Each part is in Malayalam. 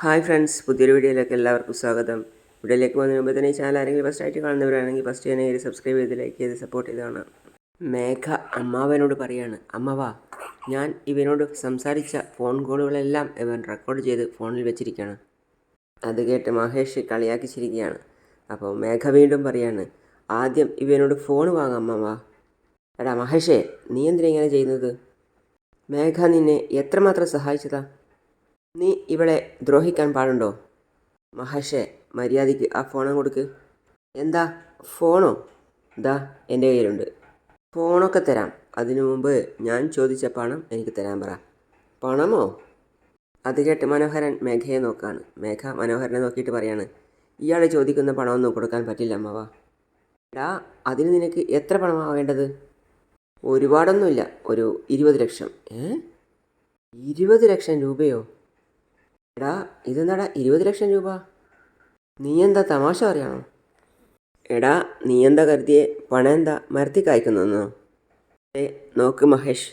ഹായ് ഫ്രണ്ട്സ് പുതിയൊരു വീഡിയോയിലേക്ക് എല്ലാവർക്കും സ്വാഗതം. വീഡിയോയിലേക്ക് പോകുന്നതിന് മുമ്പ് തന്നെ ഈ ചാനൽ ആരെങ്കിലും ഫസ്റ്റ് ആയിട്ട് കാണുന്നവരാണെങ്കിൽ ഫസ്റ്റ് തന്നെ ഇത് സബ്സ്ക്രൈബ് ചെയ്ത് ലൈക്ക് ചെയ്ത് സപ്പോർട്ട് ചെയ്ത് കാണാം. മേഘ അമ്മാവനോട് പറയാണ് അമ്മവാ ഞാൻ ഇവനോട് സംസാരിച്ച ഫോൺ കോളുകളെല്ലാം ഇവൻ റെക്കോർഡ് ചെയ്ത് ഫോണിൽ വെച്ചിരിക്കുകയാണ് അത് കേട്ട് മഹേഷ് കളിയാക്കി ചിരിക്കുകയാണ്. അപ്പോൾ മേഘ വീണ്ടും പറയാണ് ആദ്യം ഇവനോട് ഫോൺ വാങ്ങാം അമ്മവാ. എടാ മഹേഷേ നീ എന്തിനാ ഇങ്ങനെ ചെയ്യുന്നത്? മേഘ നിന്നെ എത്രമാത്രം സഹായിച്ചതാ? നീ ഇവളെ ദ്രോഹിക്കാൻ പാടുണ്ടോ? മഹേഷേ മര്യാദയ്ക്ക് ആ ഫോണും കൊടുക്ക്. എന്താ? ഫോണോ? ദാ എന്റെ കയ്യിലുണ്ട്. ഫോണൊക്കെ തരാം. അതിനു മുമ്പ് ഞാൻ ചോദിച്ച പണം എനിക്ക് തരാൻ പറ. പണമോ? അത് കേട്ട് മനോഹരൻ മേഘയെ നോക്കാണ്. മേഘ മനോഹരനെ നോക്കിയിട്ട് പറയാണ് ഇയാൾ ചോദിക്കുന്ന പണമൊന്നും കൊടുക്കാൻ പറ്റില്ല അമ്മവാ. എടാ അതിന് നിനക്ക് എത്ര പണമാണ് വേണ്ടത്? ഒരുപാടൊന്നുമില്ല. ഒരു ഇരുപത് ലക്ഷം. ഏ? ഇരുപത് ലക്ഷം രൂപയോ? എടാ ഇതെന്താടാ ഇരുപത് ലക്ഷം രൂപ? നീ എന്താ തമാശ പറയാണോ? എടാ നീ എന്താ കരുതിയെ? പണം എന്താ മരത്തി കായ്ക്കുന്നോ ഏ നോക്ക് മഹേഷ്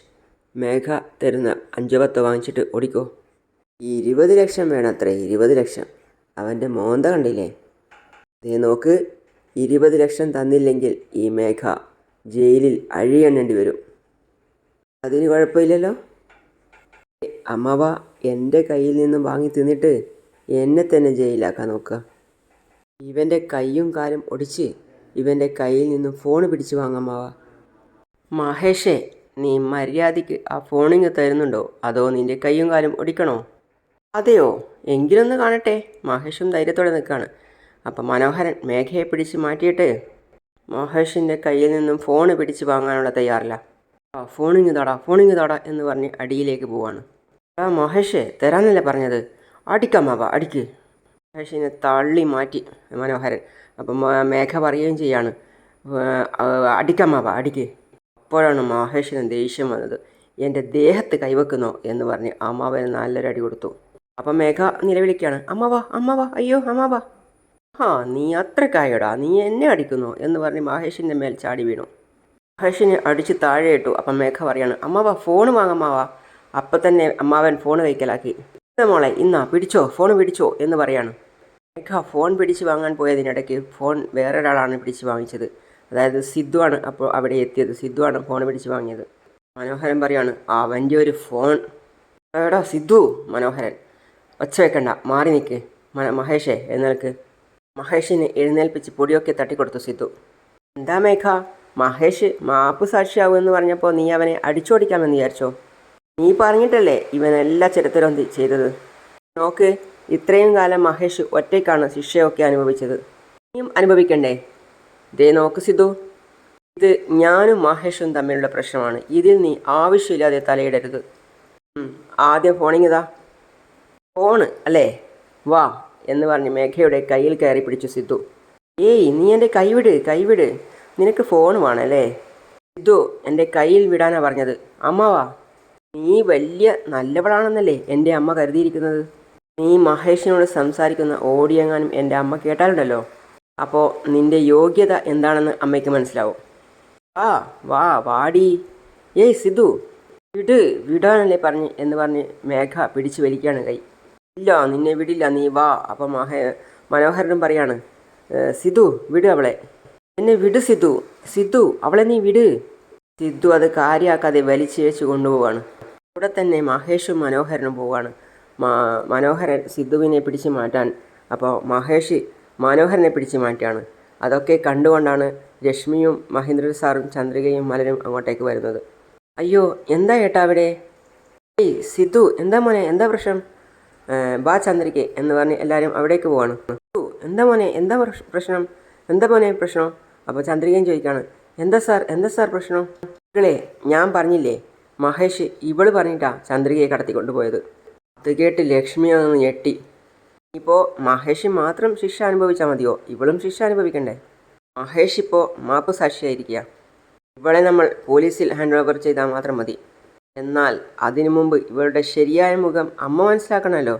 മേഘ തരുന്ന അഞ്ചു പത്ത് വാങ്ങിച്ചിട്ട് ഓടിക്കോ. ഇരുപത് ലക്ഷം വേണം അത്രേ ഇരുപത് ലക്ഷം. അവന്റെ മോന്ത കണ്ടില്ലേ? ദേ നോക്ക് ഇരുപത് ലക്ഷം തന്നില്ലെങ്കിൽ ഈ മേഘ ജയിലിൽ അഴിയെണ്ണേണ്ടി വരും. അതിന് കുഴപ്പമില്ലല്ലോ? അമ്മവ എന്റെ കയ്യിൽ നിന്നും വാങ്ങി തിന്നിട്ട് എന്നെ തന്നെ ജയിലാക്കാൻ നോക്കുക ഇവന്റെ കൈയും കാലും ഒടിച്ച് ഇവന്റെ കയ്യിൽ നിന്നും ഫോൺ പിടിച്ച് വാങ്ങാമാവ മഹേഷേ നീ മര്യാദയ്ക്ക് ആ ഫോണിങ് തരുന്നുണ്ടോ? അതോ നിന്റെ കൈയും കാലും ഒടിക്കണോ? അതെയോ? എങ്കിലൊന്ന് കാണട്ടെ. മഹേഷും ധൈര്യത്തോടെ നിൽക്കുകയാണ് അപ്പം മനോഹരൻ മേഘയെ പിടിച്ച് മാറ്റിയിട്ട് മഹേഷിന്റെ കയ്യിൽ നിന്നും ഫോൺ പിടിച്ച് വാങ്ങാനുള്ള തയ്യാറില്ല. ആ ഫോണിങ് താടാ ഫോണിങ് താടാ എന്ന് പറഞ്ഞ് അടിയിലേക്ക് പോവാണ്. ആ മഹേഷേ തരാന്നല്ലേ പറഞ്ഞത്? അടിക്കാമാവ അടിക്ക്. മഹേഷിനെ തള്ളി മാറ്റി മനോഹരൻ. അപ്പം മേഘ പറയുകയും ചെയ്യാണ്. അടിക്കാമാവ അടിക്ക് അപ്പോഴാണ് മഹേഷിന് ദേഷ്യം വന്നത്. എന്റെ ദേഹത്ത് കൈവെക്കുന്നോ? എന്ന് പറഞ്ഞ് അമ്മാവന് നല്ലൊരു അടി കൊടുത്തു. അപ്പം മേഘ നിലവിളിക്കുകയാണ്. അമ്മാവാ അമ്മാവാ അയ്യോ അമ്മാവാ. ആ നീ അത്രക്കായടാ നീ എന്നെ അടിക്കുന്നു? എന്ന് പറഞ്ഞ് മഹേഷിന്റെ മേൽ ചാടി വീണു. മഹേഷിനെ അടിച്ച് താഴെ ഇട്ടു. അപ്പം മേഘ പറയാണ് അമ്മാവാ ഫോൺ വാങ്ങമ്മാവാ അപ്പം തന്നെ അമ്മാവൻ ഫോൺ കൈക്കലാക്കി. "ഇതാ മോളെ ഇന്നാ പിടിച്ചോ ഫോൺ പിടിച്ചോ എന്ന് പറയാണ്. മേഘ ഫോൺ പിടിച്ച് വാങ്ങാൻ പോയതിനിടയ്ക്ക് ഫോൺ വേറെ ഒരാളാണ് പിടിച്ച് വാങ്ങിച്ചത്. അതായത് സിദ്ധു ആണ് അപ്പോൾ അവിടെ എത്തിയത്. സിദ്ധു ആണ് ഫോൺ പിടിച്ച് വാങ്ങിയത്. മനോഹരൻ പറയാണ് അവന്റെ ഒരു ഫോൺ എടാ സിദ്ധു മനോഹരൻ. ഒച്ച വെക്കണ്ട മാറി നിൽക്ക് മഹേഷേ എഴുന്നേൽക്ക് മഹേഷിനെ എഴുന്നേൽപ്പിച്ച് പൊടിയൊക്കെ തട്ടിക്കൊടുത്തു സിദ്ധു. എന്താ മേഘ? മഹേഷ് മാപ്പ് സാക്ഷിയാവുമെന്ന് പറഞ്ഞപ്പോൾ നീ അവനെ അടിച്ചോടിക്കാമെന്ന് വിചാരിച്ചോ? നീ പറഞ്ഞിട്ടല്ലേ ഇവൻ ചരിത്രം ചരിത്രവും ചെയ്തത്? നോക്ക് ഇത്രയും കാലം മഹേഷ് ഒറ്റയ്ക്കാണ് ശിക്ഷയൊക്കെ അനുഭവിച്ചത്. നീയും അനുഭവിക്കണ്ടേ? ദേ നോക്ക് സിദ്ധു. ഇത് ഞാനും മഹേഷും തമ്മിലുള്ള പ്രശ്നമാണ്. ഇതിൽ നീ ആവശ്യമില്ലാതെ തലയിടരുത്. ആദ്യം ഫോണിങ്ങിതാ ഫോണ് അല്ലേ? വാ എന്ന് പറഞ്ഞ് മേഘയുടെ കയ്യിൽ കയറി പിടിച്ചു സിദ്ധു. ഏയ് നീ എന്റെ കൈവിട് കൈവിട് നിനക്ക് ഫോൺ വേണമല്ലേ സിദ്ധു എന്റെ കയ്യിൽ വിടാനാണ് പറഞ്ഞത്. അമ്മവാ നീ വലിയ നല്ലവളാണെന്നല്ലേ എന്റെ അമ്മ കരുതിയിരിക്കുന്നത്? നീ മഹേഷിനോട് സംസാരിക്കുന്ന ഓടിയെങ്ങാനും എന്റെ അമ്മ കേട്ടാലുണ്ടല്ലോ. അപ്പോൾ നിന്റെ യോഗ്യത എന്താണെന്ന് അമ്മയ്ക്ക് മനസ്സിലാവും. ആ വാ വാടി. ഏയ് സിദ്ധു വിട് വിടാനല്ലേ പറഞ്ഞ് എന്ന് പറഞ്ഞ് മേഘ പിടിച്ചു വലിക്കുകയാണ് കൈ. ഇല്ല നിന്നെ വിടില്ല നീ വാ. അപ്പം മഹേ മനോഹരനും പറയാണ് സിദ്ധു വിട് അവളെ. എന്നെ വിട് സിദ്ധു. സിദ്ധു അവളെ നീ വിട്. സിദ്ധു അത് കാര്യമാക്കാതെ വലിച്ചു വെച്ച് കൊണ്ടുപോവാണ്. ഇവിടെ തന്നെ മഹേഷും മനോഹരനും പോവുകയാണ് മനോഹരൻ സിദ്ധുവിനെ പിടിച്ച് മാറ്റാൻ അപ്പോൾ മഹേഷ് മനോഹരനെ പിടിച്ച് മാറ്റുകയാണ് അതൊക്കെ കണ്ടുകൊണ്ടാണ് രശ്മിയും മഹേന്ദ്രൻ സാറും ചന്ദ്രികയും മലരും അങ്ങോട്ടേക്ക് വരുന്നത്. അയ്യോ എന്താ ഏട്ടാ അവിടെ? ഏയ് സിദ്ധു എന്താ മോനെ എന്താ പ്രശ്നം? "ഏ, ബാ ചന്ദ്രിക എന്ന് പറഞ്ഞ് എല്ലാവരും അവിടേക്ക് പോവാണ്. എന്താ മോനെ എന്താ പ്രശ്നം? എന്താ മോനെ പ്രശ്നം? അപ്പോൾ ചന്ദ്രികയും ചോദിക്കുകയാണ് എന്താ സാർ എന്താ സാർ പ്രശ്നം? മകളെ ഞാൻ പറഞ്ഞില്ലേ? മഹേഷ് ഇവൾ പറഞ്ഞിട്ടാ ചന്ദ്രികയെ കടത്തി കൊണ്ടുപോയത് അത് കേട്ട് ലക്ഷ്മി അതൊന്ന് ഞെട്ടി. ഇപ്പോൾ മഹേഷ് മാത്രം ശിക്ഷ അനുഭവിച്ചാൽ മതിയോ? ഇവളും ശിക്ഷ അനുഭവിക്കണ്ടേ? മഹേഷ് ഇപ്പോൾ മാപ്പ് സാക്ഷിയായിരിക്കുക ഇവളെ നമ്മൾ പോലീസിൽ ഹാൻഡ് ഓവർ ചെയ്താൽ മാത്രം മതി. എന്നാൽ അതിനു മുമ്പ് ഇവളുടെ ശരിയായ മുഖം അമ്മ മനസ്സിലാക്കണമല്ലോ?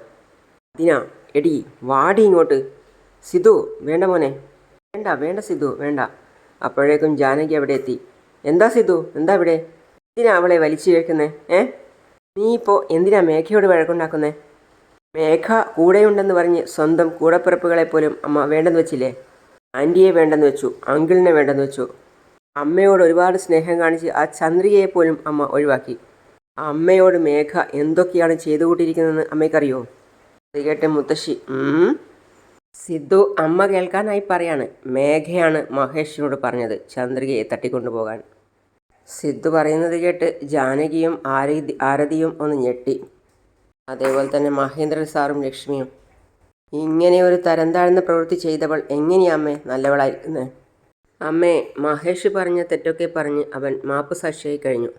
അതിനാ എടി വാടി ഇങ്ങോട്ട്. സിധു വേണ്ട മോനെ. വേണ്ട വേണ്ട സിധു വേണ്ട. അപ്പോഴേക്കും ജാനകി അവിടെ എത്തി. എന്താ സിധു? എന്താ ഇവിടെ? എന്തിനാ അവളെ വലിച്ചു കേൾക്കുന്നത് ഏ? നീ ഇപ്പോൾ എന്തിനാ മേഘയോട് വഴക്കുണ്ടാക്കുന്നേ? മേഘ കൂടെയുണ്ടെന്ന് പറഞ്ഞ് സ്വന്തം കൂടപ്പിറപ്പുകളെ പോലും അമ്മ വേണ്ടെന്ന് വെച്ചില്ലേ? ആന്റിയെ വേണ്ടെന്ന് വെച്ചു അങ്കിളിനെ വേണ്ടെന്ന് വെച്ചു. അമ്മയോട് ഒരുപാട് സ്നേഹം കാണിച്ച് ആ ചന്ദ്രികയെ പോലും അമ്മ ഒഴിവാക്കി. അമ്മയോട് മേഘ എന്തൊക്കെയാണ് ചെയ്തു കൂട്ടിയിരിക്കുന്നതെന്ന് അമ്മയ്ക്കറിയോ കേട്ട മുത്തശ്ശി. സിദ്ധു അമ്മ കേൾക്കാനായി പറയാണ്. മേഘയാണ് മഹേഷിനോട് പറഞ്ഞത് ചന്ദ്രികയെ തട്ടിക്കൊണ്ടുപോകാൻ. സിദ്ധു പറയുന്നത് കേട്ട് ജാനകിയും ആരതി ആരതിയും ഒന്ന് ഞെട്ടി. അതേപോലെ തന്നെ മഹേന്ദ്രൻ സാറും ലക്ഷ്മിയും. ഇങ്ങനെ ഒരു തരം താഴ്ന്ന പ്രവൃത്തി ചെയ്തവൾ എങ്ങനെയാ അമ്മേ? നല്ലവളായിരിക്കുന്നത് അമ്മേ മഹേഷ് പറഞ്ഞ തെറ്റൊക്കെ പറഞ്ഞ് അവൻ മാപ്പ് സാക്ഷിയായി കഴിഞ്ഞു.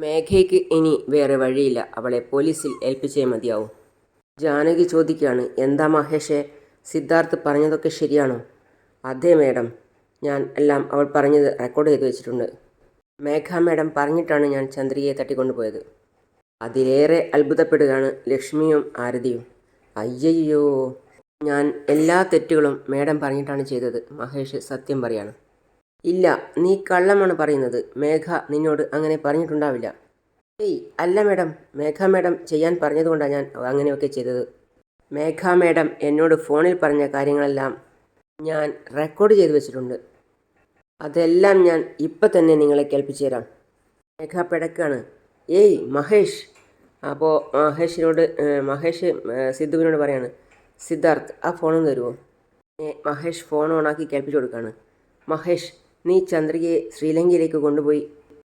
മേഘയ്ക്ക് ഇനി വേറെ വഴിയില്ല. അവളെ പോലീസിൽ ഏൽപ്പിച്ചേ മതിയാവും. ജാനകി ചോദിക്കുകയാണ് എന്താ മഹേഷെ? സിദ്ധാർത്ഥ് പറഞ്ഞതൊക്കെ ശരിയാണോ? അതെ മേഡം. ഞാൻ എല്ലാം അവൾ പറഞ്ഞത് റെക്കോർഡ് ചെയ്തു വെച്ചിട്ടുണ്ട്. മേഘ മേഡം പറഞ്ഞിട്ടാണ് ഞാൻ ചന്ദ്രികയെ തട്ടിക്കൊണ്ടുപോയത്. അതിലേറെ അത്ഭുതപ്പെടുകയാണ് ലക്ഷ്മിയും ആരതിയും. അയ്യയ്യോ. ഞാൻ എല്ലാ തെറ്റുകളും മേഡം പറഞ്ഞിട്ടാണ് ചെയ്തത് മഹേഷ് സത്യം പറയാണ്. ഇല്ല നീ കള്ളമാണ് പറയുന്നത്. മേഘ നിന്നോട് അങ്ങനെ പറഞ്ഞിട്ടുണ്ടാവില്ല. ഏയ് അല്ല മേഡം. മേഘ മേഡം ചെയ്യാൻ പറഞ്ഞതുകൊണ്ടാണ് ഞാൻ അങ്ങനെയൊക്കെ ചെയ്തത്. മേഘ മേഡം എന്നോട് ഫോണിൽ പറഞ്ഞ കാര്യങ്ങളെല്ലാം ഞാൻ റെക്കോർഡ് ചെയ്തു വെച്ചിട്ടുണ്ട്. അതെല്ലാം ഞാൻ ഇപ്പം തന്നെ നിങ്ങളെ കേൾപ്പിച്ചു തരാം. മേഘ പിടക്കാണ്. ഏയ് മഹേഷ്. അപ്പോൾ മഹേഷിനോട് മഹേഷ് സിദ്ധുവിനോട് പറയാണ് സിദ്ധാർത്ഥ് ആ ഫോണും തരുമോ മഹേഷ് ഫോൺ ഓണാക്കി കേൾപ്പിച്ചു കൊടുക്കുകയാണ് മഹേഷ് നീ ചന്ദ്രികയെ ശ്രീലങ്കയിലേക്ക് കൊണ്ടുപോയി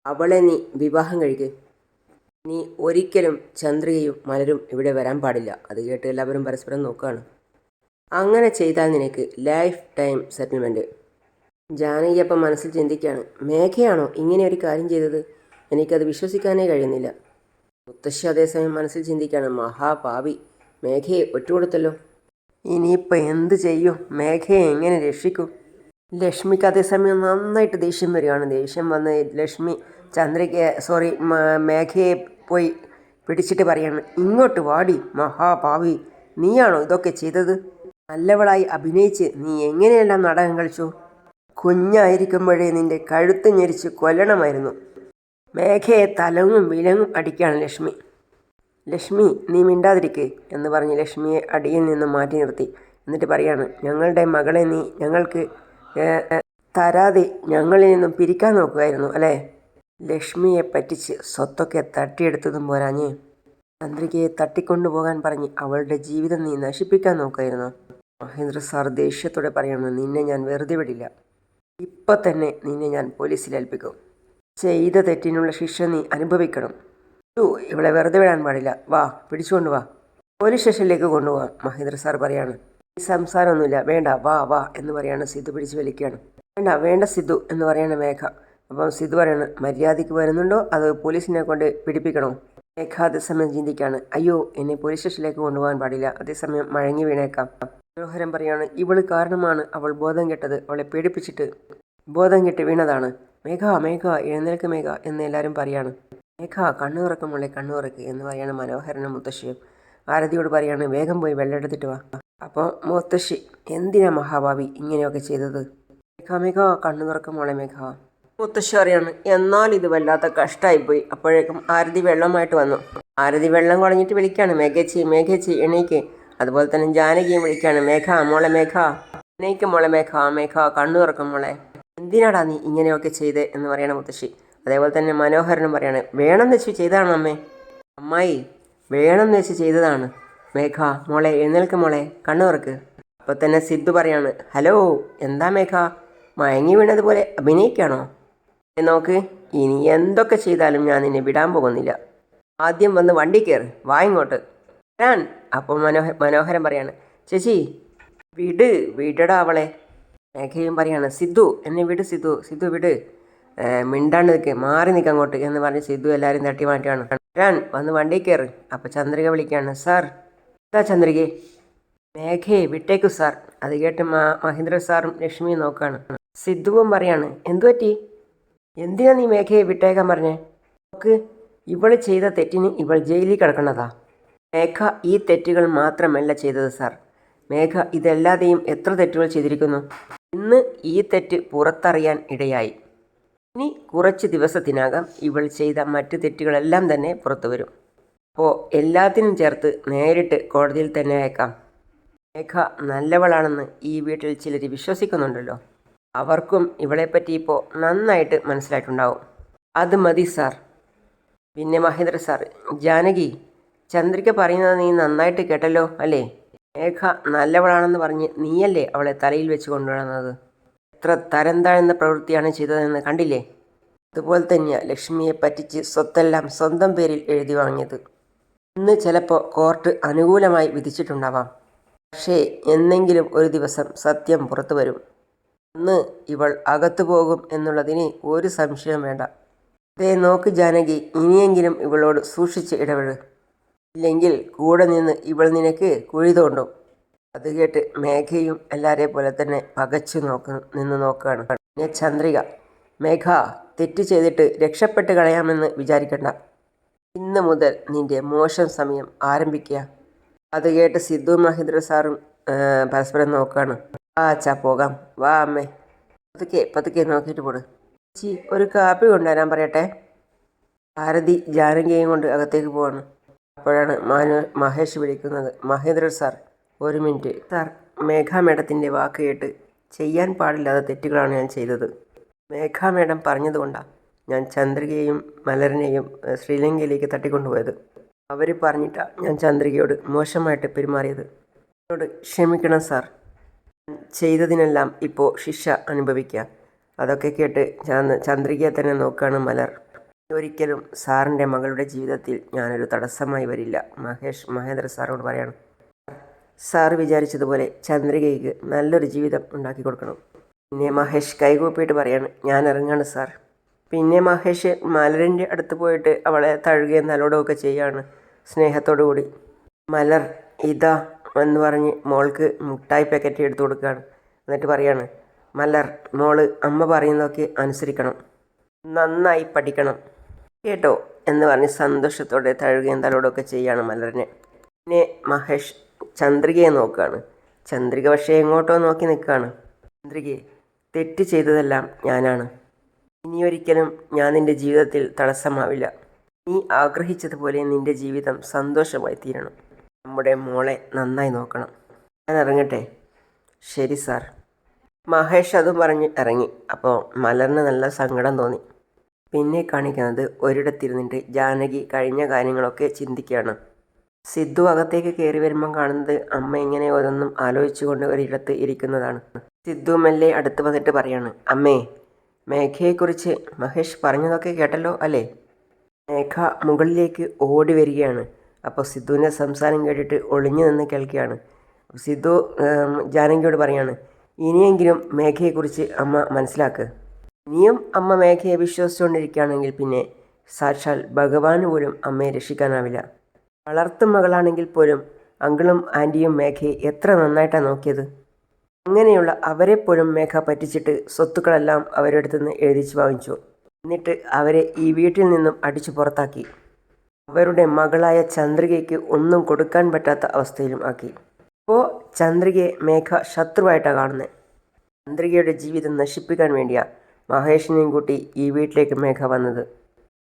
അവളെ നീ വിവാഹം കഴിക്ക്. നീ ഒരിക്കലും ചന്ദ്രികയും മലരും ഇവിടെ വരാൻ പാടില്ല. അത് കേട്ട് എല്ലാവരും പരസ്പരം നോക്കുകയാണ് അങ്ങനെ ചെയ്താൽ നിനക്ക് ലൈഫ് ടൈം സെറ്റിൽമെന്റ് ജാനകി അപ്പം മനസ്സിൽ ചിന്തിക്കുകയാണ് മേഘയാണോ ഇങ്ങനെ ഒരു കാര്യം ചെയ്തത്? എനിക്കത് വിശ്വസിക്കാനേ കഴിയുന്നില്ല. മുത്തശ്ശി അതേസമയം മനസ്സിൽ ചിന്തിക്കുകയാണ് മഹാപാവി മേഘയെ ഒറ്റുകൊടുത്തല്ലോ. ഇനിയിപ്പോൾ എന്ത് ചെയ്യും? മേഘയെ എങ്ങനെ രക്ഷിക്കും? ലക്ഷ്മിക്ക് അതേസമയം നന്നായിട്ട് ദേഷ്യം വരികയാണ്. ദേഷ്യം വന്ന് ലക്ഷ്മി ചന്ദ്രയ്ക്ക് സോറി മേഘയെ പോയി പിടിച്ചിട്ട് പറയാണ് ഇങ്ങോട്ട് വാടി മഹാഭാവി നീയാണോ ഇതൊക്കെ ചെയ്തത്? നല്ലവളായി അഭിനയിച്ച് നീ എങ്ങനെയെല്ലാം നാടകം കളിച്ചു? കുഞ്ഞായിരിക്കുമ്പോഴേ നിന്റെ കഴുത്ത് ഞെരിച്ച് കൊല്ലണമായിരുന്നു. മേഘയെ തലങ്ങും വിലങ്ങും അടിക്കുകയാണ് ലക്ഷ്മി. ലക്ഷ്മി നീ മിണ്ടാതിരിക്കേ എന്ന് പറഞ്ഞ് ലക്ഷ്മിയെ അടിയിൽ നിന്ന് മാറ്റി നിർത്തി. എന്നിട്ട് പറയാണ് ഞങ്ങളുടെ മകളെ നീ ഞങ്ങൾക്ക് തരാതെ ഞങ്ങളിൽ നിന്നും പിരിക്കാൻ നോക്കുമായിരുന്നു അല്ലേ? ലക്ഷ്മിയെ പറ്റിച്ച് സ്വത്തൊക്കെ തട്ടിയെടുത്തതും പോരാഞ്ഞ് ചന്ദ്രികയെ തട്ടിക്കൊണ്ടുപോകാൻ പറഞ്ഞ് അവളുടെ ജീവിതം നീ നശിപ്പിക്കാൻ നോക്കുമായിരുന്നു മഹേന്ദ്ര സാർ ദേഷ്യത്തോടെ പറയണം നിന്നെ ഞാൻ വെറുതെ വിടില്ല. ഇപ്പം തന്നെ നിന്നെ ഞാൻ പോലീസിൽ ഏൽപ്പിക്കും. ചെയ്ത തെറ്റിനുള്ള ശിക്ഷ നീ അനുഭവിക്കണം. യ്യോ, ഇവളെ വെറുതെ വിടാൻ പാടില്ല. വാ പിടിച്ചുകൊണ്ട് വാ. പോലീസ് സ്റ്റേഷനിലേക്ക് കൊണ്ടുപോവാം മഹേന്ദ്ര സാർ പറയാണ്. ഈ സംസാരമൊന്നുമില്ല. വേണ്ട വാ വാ എന്ന് പറയാണ് സിദ്ധു പിടിച്ചു വലിക്കുകയാണ്. വേണ്ട വേണ്ട സിദ്ധു എന്ന് പറയാണ് മേഘ. അപ്പം സിദ്ധു പറയാണ് മര്യാദയ്ക്ക് വരുന്നുണ്ടോ? അത് പോലീസിനെ കൊണ്ട് പിടിപ്പിക്കണോ? മേഘ അതേസമയം ചിന്തിക്കാണ്. അയ്യോ എന്നെ പോലീസ് സ്റ്റേഷനിലേക്ക് കൊണ്ടുപോകാൻ പാടില്ല. അതേസമയം മഴങ്ങി വീണേക്കാം. മനോഹരം പറയാണ് ഇവൾ കാരണമാണ് അവൾ ബോധം കെട്ടത്. അവളെ പേടിപ്പിച്ചിട്ട് ബോധം കെട്ട് വീണതാണ്. മേഘ മേഘ എഴുന്നേൽക്ക് മേഘ എന്ന് എല്ലാവരും പറയാണ്. മേഘ കണ്ണു തുറക്കും മോളെ കണ്ണു തുറക്ക് എന്ന് പറയാണ് മനോഹരനും മുത്തശ്ശിയും. ആരതിയോട് പറയാണ് വേഗം പോയി വെള്ളം എടുത്തിട്ട് വാ. അപ്പോൾ മുത്തശ്ശി എന്തിനാ മഹാഭാവി ഇങ്ങനെയൊക്കെ ചെയ്തത്? മേഘ മേഘ കണ്ണു തുറക്കും മോളെ മേഘ. മുത്തശ്ശി എന്നാൽ ഇത് വല്ലാത്ത കഷ്ടമായിപ്പോയി അപ്പോഴേക്കും ആരതി വെള്ളമായിട്ട് വന്നു. ആരതി വെള്ളം കുളഞ്ഞിട്ട് വിളിക്കുകയാണ് മേഘച്ചി മേഘച്ചി എണീക്ക്. അതുപോലെ തന്നെ ജാനകിയും വിളിക്കുകയാണ് മേഘ മോളെ മേഘ. എണീക്ക് മോളെ മേഘ മേഘ കണ്ണു തുറക്കും മോളെ. എന്തിനാടാ നീ ഇങ്ങനെയൊക്കെ ചെയ്ത് എന്ന് പറയണ മുത്തശ്ശി. അതേപോലെ തന്നെ മനോഹരനും പറയാണ് വേണമെന്ന് വെച്ച് ചെയ്തതാണ് അമ്മേ? അമ്മായി വേണമെന്ന് വെച്ച് ചെയ്തതാണ്. മേഘ മോളെ എഴുന്നേൽക്ക് മോളെ. കണ്ണു തുറക്ക്. അപ്പോൾ തന്നെ സിദ്ധു പറയാണ് ഹലോ എന്താ മേഘ? മയങ്ങി വീണതുപോലെ അഭിനയിക്കാണോ? നോക്ക് ഇനി എന്തൊക്കെ ചെയ്താലും ഞാൻ നിന്നെ വിടാൻ പോകുന്നില്ല. ആദ്യം വന്ന് വണ്ടി കയറ് വാ ഇങ്ങോട്ട്. അപ്പോൾ മനോഹ മനോഹരൻ പറയാണ് ചേച്ചി വിട് വിടടാ അവളെ. മേഘയും പറയാണ് സിദ്ധു എന്നെ വിട് സിദ്ധു സിദ്ധു വിട്. മിണ്ടാണ്ട് നിൽക്ക് മാറി നിൽക്ക് അങ്ങോട്ട് എന്ന് പറഞ്ഞ് സിദ്ധു എല്ലാവരും തട്ടി മാറ്റുകയാണ് വരാൻ വന്ന് വണ്ടി കയറ് അപ്പോൾ ചന്ദ്രിക വിളിക്കുകയാണ് സാർ എന്താ ചന്ദ്രികെ. മേഘയെ വിട്ടേക്കു സാർ. അത് കേട്ട് മഹേന്ദ്ര സാറും ലക്ഷ്മിയും നോക്കുകയാണ് സിദ്ധുവും പറയാണ് എന്തു പറ്റി? എന്തിനാ നീ മേഘയെ വിട്ടേക്കാൻ പറഞ്ഞേ? നോക്ക് ഇവൾ ചെയ്ത തെറ്റിന് ഇവൾ ജയിലിൽ കിടക്കുന്നതാ മേഘ ഈ തെറ്റുകൾ മാത്രമല്ല ചെയ്തത് സാർ. മേഘ ഇതല്ലാതെയും എത്ര തെറ്റുകൾ ചെയ്തിരിക്കുന്നു? ഇന്ന് ഈ തെറ്റ് പുറത്തറിയാൻ ഇടയായി. ഇനി കുറച്ച് ദിവസത്തിനകം ഇവൾ ചെയ്ത മറ്റ് തെറ്റുകളെല്ലാം തന്നെ പുറത്തു വരും. അപ്പോൾ എല്ലാത്തിനും ചേർത്ത് നേരിട്ട് കോടതിയിൽ തന്നെ അയക്കാം. മേഘ നല്ലവളാണെന്ന് ഈ വീട്ടിൽ ചിലർ വിശ്വസിക്കുന്നുണ്ടല്ലോ. അവർക്കും ഇവളെപ്പറ്റി ഇപ്പോൾ നന്നായിട്ട് മനസ്സിലായിട്ടുണ്ടാവും. അത് മതി സാർ. പിന്നെ മഹേന്ദ്ര സാർ ജാനകി ചന്ദ്രിക പറയുന്നത് നീ നന്നായിട്ട് കേട്ടല്ലോ അല്ലേ? മേഘ നല്ലവളാണെന്ന് പറഞ്ഞ് നീയല്ലേ അവളെ തലയിൽ വെച്ച് കൊണ്ടുവരുന്നത് എത്ര തരം താഴ്ന്ന പ്രവൃത്തിയാണ് ചെയ്തതെന്ന് കണ്ടില്ലേ? അതുപോലെ തന്നെയാണ് ലക്ഷ്മിയെ പറ്റിച്ച് സ്വത്തെല്ലാം സ്വന്തം പേരിൽ എഴുതി വാങ്ങിയത്. ഇന്ന് ചിലപ്പോൾ കോർട്ട് അനുകൂലമായി വിധിച്ചിട്ടുണ്ടാവാം. പക്ഷേ എന്നെങ്കിലും ഒരു ദിവസം സത്യം പുറത്തു വരും. അന്ന് ഇവൾ അകത്തു പോകും എന്നുള്ളതിന് ഒരു സംശയം വേണ്ട. ദേ നോക്ക് ജാനകി ഇനിയെങ്കിലും ഇവളോട് സൂക്ഷിച്ച് ഇടപെട്. ഇല്ലെങ്കിൽ കൂടെ നിന്ന് ഇവൾ നിനക്ക് കുഴി തോണ്ടും. അത് കേട്ട് മേഘയും എല്ലാരെ പോലെ തന്നെ പകച്ചു നോക്ക് നിന്ന് നോക്കുകയാണ് പിന്നെ ചന്ദ്രിക മേഘ തെറ്റ് ചെയ്തിട്ട് രക്ഷപ്പെട്ട് കളയാമെന്ന് വിചാരിക്കണ്ട. ഇന്ന് മുതൽ നിന്റെ മോശം സമയം ആരംഭിക്കുക. അത് കേട്ട് സിദ്ധു മഹേന്ദ്ര സാറും പരസ്പരം നോക്കുകയാണ് വാ അച്ഛാ പോകാം. വാ അമ്മേ. പതുക്കെ പതുക്കെ നോക്കിയിട്ട് പോട്. ചേച്ചി ഒരു കാപ്പി കൊണ്ടുവരാൻ പറയട്ടെ? ഭാരതി ജാനകിയും കൊണ്ട് അകത്തേക്ക് പോവാണ്. അപ്പോഴാണ് മാനു മഹേഷ് വിളിക്കുന്നത്. മഹേന്ദ്ര സാർ ഒരു മിനിറ്റ്. സാർ മേഘ മേഡത്തിന്റെ വാക്ക് കേട്ട് ചെയ്യാൻ പാടില്ലാത്ത തെറ്റുകളാണ് ഞാൻ ചെയ്തത്. മേഘ മേഡം പറഞ്ഞതുകൊണ്ടാണ് ഞാൻ ചന്ദ്രികയെയും മലരനെയും ശ്രീലങ്കയിലേക്ക് തട്ടിക്കൊണ്ടുപോയത്. അവർ പറഞ്ഞിട്ടാണ് ഞാൻ ചന്ദ്രികയോട് മോശമായിട്ട് പെരുമാറിയത്. എന്നോട് ക്ഷമിക്കണം സാർ. ചെയ്തതിനെല്ലാം ഇപ്പോൾ ശിക്ഷ അനുഭവിക്കുക അതൊക്കെ കേട്ട് ഞാൻ ചന്ദ്രികയെ തന്നെ നോക്കുകയാണ് മലർ. ഒരിക്കലും സാറിന്റെ മകളുടെ ജീവിതത്തിൽ ഞാനൊരു തടസ്സമായി വരില്ല. മഹേഷ് മഹേന്ദ്ര സാറോട് പറയാണ്. സാർ വിചാരിച്ചതുപോലെ ചന്ദ്രികയ്ക്ക് നല്ലൊരു ജീവിതം ഉണ്ടാക്കി കൊടുക്കണം. പിന്നെ മഹേഷ് കൈകൂപ്പിയിട്ട് പറയാണ് ഞാൻ ഇറങ്ങാണ് സാർ. പിന്നെ മഹേഷ് മലറിന്റെ അടുത്ത് പോയിട്ട് അവളെ തഴുകുകയും നല്ലോടമൊക്കെ ചെയ്യാണ് സ്നേഹത്തോടു കൂടി മലർ ഇതാ എന്ന് പറഞ്ഞ് മോൾക്ക് മുട്ടായി പാക്കറ്റ് എടുത്തു കൊടുക്കുകയാണ് എന്നിട്ട് പറയാണ് മലർ മോൾ അമ്മ പറയുന്നതൊക്കെ അനുസരിക്കണം. നന്നായി പഠിക്കണം. കേട്ടോ? എന്ന് പറഞ്ഞ് സന്തോഷത്തോടെ തഴുകയും തലോടൊക്കെ ചെയ്യാണ് മലറിനെ പിന്നെ മഹേഷ് ചന്ദ്രികയെ നോക്കുകയാണ് ചന്ദ്രിക പക്ഷേ എങ്ങോട്ടോ നോക്കി നിൽക്കുകയാണ്. ചന്ദ്രികയെ തെറ്റ് ചെയ്തതെല്ലാം ഞാനാണ്. ഇനിയൊരിക്കലും ഞാൻ നിന്റെ ജീവിതത്തിൽ തടസ്സമാവില്ല. നീ ആഗ്രഹിച്ചതുപോലെ നിന്റെ ജീവിതം സന്തോഷമായി തീരണം. നമ്മുടെ മോളെ നന്നായി നോക്കണം. ഞാൻ ഇറങ്ങട്ടെ? ശരി സാർ. മഹേഷ് അതും പറഞ്ഞ് ഇറങ്ങി. അപ്പോൾ മലറിന് നല്ല സങ്കടം തോന്നി. പിന്നെ കാണിക്കുന്നത് ഒരിടത്തിരുന്നിട്ട് ജാനകി കഴിഞ്ഞ കാര്യങ്ങളൊക്കെ ചിന്തിക്കുകയാണ്. സിദ്ധു അകത്തേക്ക് കയറി വരുമ്പം കാണുന്നത് അമ്മ ഇങ്ങനെ ഓരോന്നും ആലോചിച്ചുകൊണ്ട് ഒരിടത്ത് ഇരിക്കുന്നതാണ്. സിദ്ധു മെല്ലെ അടുത്ത് വന്നിട്ട് പറയാണ് അമ്മേ മേഘയെക്കുറിച്ച് മഹേഷ് പറഞ്ഞതൊക്കെ കേട്ടല്ലോ അല്ലേ? മേഘ മുകളിലേക്ക് ഓടി വരികയാണ്. അപ്പോൾ സിദ്ധുവിന്റെ സംസാരം കേട്ടിട്ട് ഒളിഞ്ഞു നിന്ന് കേൾക്കുകയാണ്. സിദ്ധു ജാനകിയോട് പറയാണ് ഇനിയെങ്കിലും മേഘയെക്കുറിച്ച് അമ്മ മനസ്സിലാക്ക്. ഇനിയും അമ്മ മേഘയെ വിശ്വസിച്ചുകൊണ്ടിരിക്കുകയാണെങ്കിൽ പിന്നെ സാക്ഷാൽ ഭഗവാന് പോലും അമ്മയെ രക്ഷിക്കാനാവില്ല. വളർത്തു മകളാണെങ്കിൽ പോലും അങ്കിളും ആന്റിയും മേഘയെ എത്ര നന്നായിട്ടാണ് നോക്കിയത്. അങ്ങനെയുള്ള അവരെപ്പോഴും മേഘ പറ്റിച്ചിട്ട് സ്വത്തുക്കളെല്ലാം അവരുടെ അടുത്തുനിന്ന് എഴുതിച്ച് വാങ്ങിച്ചു. എന്നിട്ട് അവരെ ഈ വീട്ടിൽ നിന്നും അടിച്ചു പുറത്താക്കി. അവരുടെ മകളായ ചന്ദ്രികയ്ക്ക് ഒന്നും കൊടുക്കാൻ പറ്റാത്ത അവസ്ഥയിലും ആക്കി. ഇപ്പോൾ ചന്ദ്രികയെ മേഘ ശത്രുവായിട്ടാണ് കാണുന്നത് ചന്ദ്രികയുടെ ജീവിതം നശിപ്പിക്കാൻ വേണ്ടിയാണ് മഹേഷിനെയും കൂട്ടി ഈ വീട്ടിലേക്ക് മേഘ വന്നത്.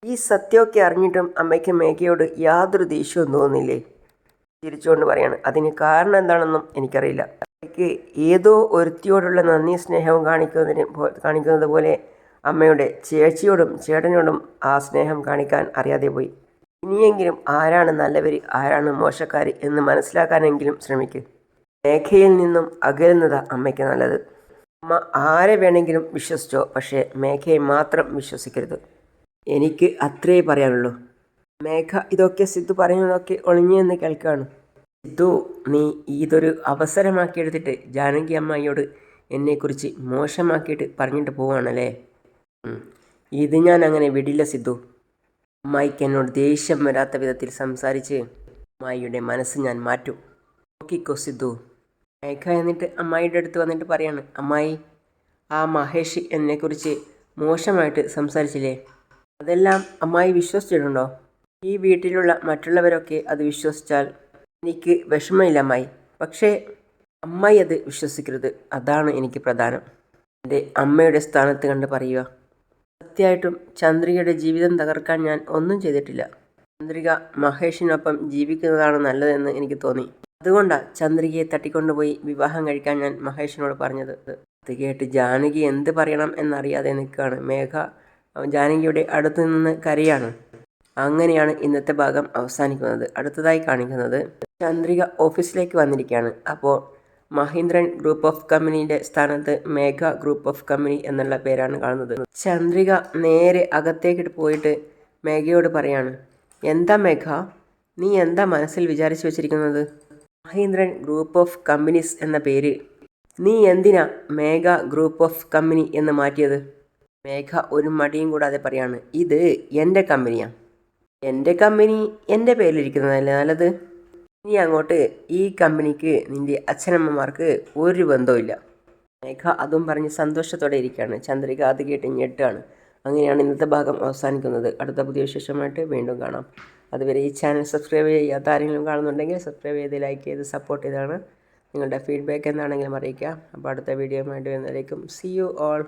ഈ സത്യമൊക്കെ അറിഞ്ഞിട്ടും അമ്മയ്ക്ക് മേഘയോട് യാതൊരു ദേഷ്യവും തോന്നുന്നില്ലേ തിരിച്ചുകൊണ്ട് പറയാണ്. അതിന് കാരണം എന്താണെന്നും എനിക്കറിയില്ല. അമ്മയ്ക്ക് ഏതോ ഒരുത്തിയോടുള്ള നന്ദി സ്നേഹവും കാണിക്കുന്നതിന് കാണിക്കുന്നത് പോലെ അമ്മയുടെ ചേച്ചിയോടും ചേട്ടനോടും ആ സ്നേഹം കാണിക്കാൻ അറിയാതെ പോയി. ഇനിയെങ്കിലും ആരാണ് നല്ലവർ ആരാണ് മോശക്കാർ എന്ന് മനസ്സിലാക്കാനെങ്കിലും ശ്രമിക്കുക മേഘയിൽ നിന്നും അകലുന്നത് അമ്മയ്ക്ക് നല്ലത്. അമ്മ ആരെ വേണമെങ്കിലും വിശ്വസിച്ചോ പക്ഷേ മേഘയെ മാത്രം വിശ്വസിക്കരുത്. എനിക്ക് അത്രേ പറയാനുള്ളൂ. മേഘ ഇതൊക്കെ സിദ്ധു പറയുന്നതൊക്കെ ഒളിഞ്ഞു എന്ന് കേൾക്കുകയാണ്. സിദ്ധു നീ ഇതൊരു അവസരമാക്കി എടുത്തിട്ട് ജാനകി അമ്മായിയോട് എന്നെക്കുറിച്ച് മോശമാക്കിയിട്ട് പറഞ്ഞിട്ട് പോവുകയാണല്ലേ? ഇത് ഞാൻ അങ്ങനെ വിടില്ല സിദ്ധു. അമ്മായിക്ക് എന്നോട് ദേഷ്യം വരാത്ത വിധത്തിൽ സംസാരിച്ച് അമ്മായിയുടെ മനസ്സ് ഞാൻ മാറ്റും. നോക്കിക്കോ സിദ്ധു. മേഘ എന്നിട്ട് അമ്മായിയുടെ അടുത്ത് വന്നിട്ട് പറയാണ് അമ്മായി ആ മഹേഷ് എന്നെക്കുറിച്ച് മോശമായിട്ട് സംസാരിച്ചില്ലേ? അതെല്ലാം അമ്മായി വിശ്വസിച്ചിട്ടുണ്ടോ? ഈ വീട്ടിലുള്ള മറ്റുള്ളവരൊക്കെ അത് വിശ്വസിച്ചാൽ എനിക്ക് വിഷമമില്ല അമ്മായി. പക്ഷേ അമ്മായി അത് വിശ്വസിക്കരുത്. അതാണ് എനിക്ക് പ്രധാനം. എന്റെ അമ്മയുടെ സ്ഥാനത്ത് കണ്ട് പറയുക. സത്യമായിട്ടും ചന്ദ്രികയുടെ ജീവിതം തകർക്കാൻ ഞാൻ ഒന്നും ചെയ്തിട്ടില്ല. ചന്ദ്രിക മഹേഷിനൊപ്പം ജീവിക്കുന്നതാണ് നല്ലതെന്ന് എനിക്ക് തോന്നി. അതുകൊണ്ടാണ് ചന്ദ്രികയെ തട്ടിക്കൊണ്ടുപോയി വിവാഹം കഴിക്കാൻ ഞാൻ മഹേഷിനോട് പറഞ്ഞത്. അത് കേട്ട് ജാനകി എന്ത് പറയണം എന്നറിയാതെ നിൽക്കുകയാണ്. മേഘ ജാനകിയുടെ അടുത്ത് നിന്ന് കരയാണ്. അങ്ങനെയാണ് ഇന്നത്തെ ഭാഗം അവസാനിക്കുന്നത്. അടുത്തതായി കാണിക്കുന്നത് ചന്ദ്രിക ഓഫീസിലേക്ക് വന്നിരിക്കുകയാണ്. അപ്പോൾ മഹീന്ദ്രൻ ഗ്രൂപ്പ് ഓഫ് കമ്പനിയുടെ സ്ഥാനത്ത് മേഘ ഗ്രൂപ്പ് ഓഫ് കമ്പനി എന്നുള്ള പേരാണ് കാണുന്നത്. ചന്ദ്രിക നേരെ അകത്തേക്കിട്ട് പോയിട്ട് മേഘയോട് പറയാണ് എന്താ മേഘ? നീ എന്താ മനസ്സിൽ വിചാരിച്ചു വെച്ചിരിക്കുന്നത്? മഹീന്ദ്രൻ ഗ്രൂപ്പ് ഓഫ് കമ്പനീസ് എന്ന പേര്. നീ എന്തിനാ മേഘ ഗ്രൂപ്പ് ഓഫ് കമ്പനി എന്ന് മാറ്റിയത്? മേഘ ഒരു മടിയും കൂടാതെ പറയാണ് ഇത് എന്റെ കമ്പനിയാണ് എന്റെ കമ്പനി എന്റെ പേരിലിരിക്കുന്നതല്ലേ നല്ലത്? ഇനി അങ്ങോട്ട് ഈ കമ്പനിക്ക് നിന്റെ അച്ഛനമ്മമാർക്ക് ഒരു ബന്ധവുമില്ല. മേഘ അതും പറഞ്ഞ് സന്തോഷത്തോടെ ഇരിക്കുകയാണ്. ചന്ദ്രിക അത് കേട്ട് ഞെട്ടാണ് അങ്ങനെയാണ് ഇന്നത്തെ ഭാഗം അവസാനിക്കുന്നത്. അടുത്ത പുതിയ വിശേഷമായിട്ട് വീണ്ടും കാണാം. അതുവരെ ഈ ചാനൽ സബ്സ്ക്രൈബ് ചെയ്യാത്ത ആരെങ്കിലും കാണുന്നുണ്ടെങ്കിൽ സബ്സ്ക്രൈബ് ചെയ്ത് ലൈക്ക് ചെയ്ത് സപ്പോർട്ട് ചെയ്താണ് നിങ്ങളുടെ ഫീഡ്ബാക്ക് എന്താണെങ്കിലും അറിയിക്കുക. അപ്പോൾ അടുത്ത വീഡിയോ ആയിട്ട് വരുന്നതായിരിക്കും സി യു ഓൾ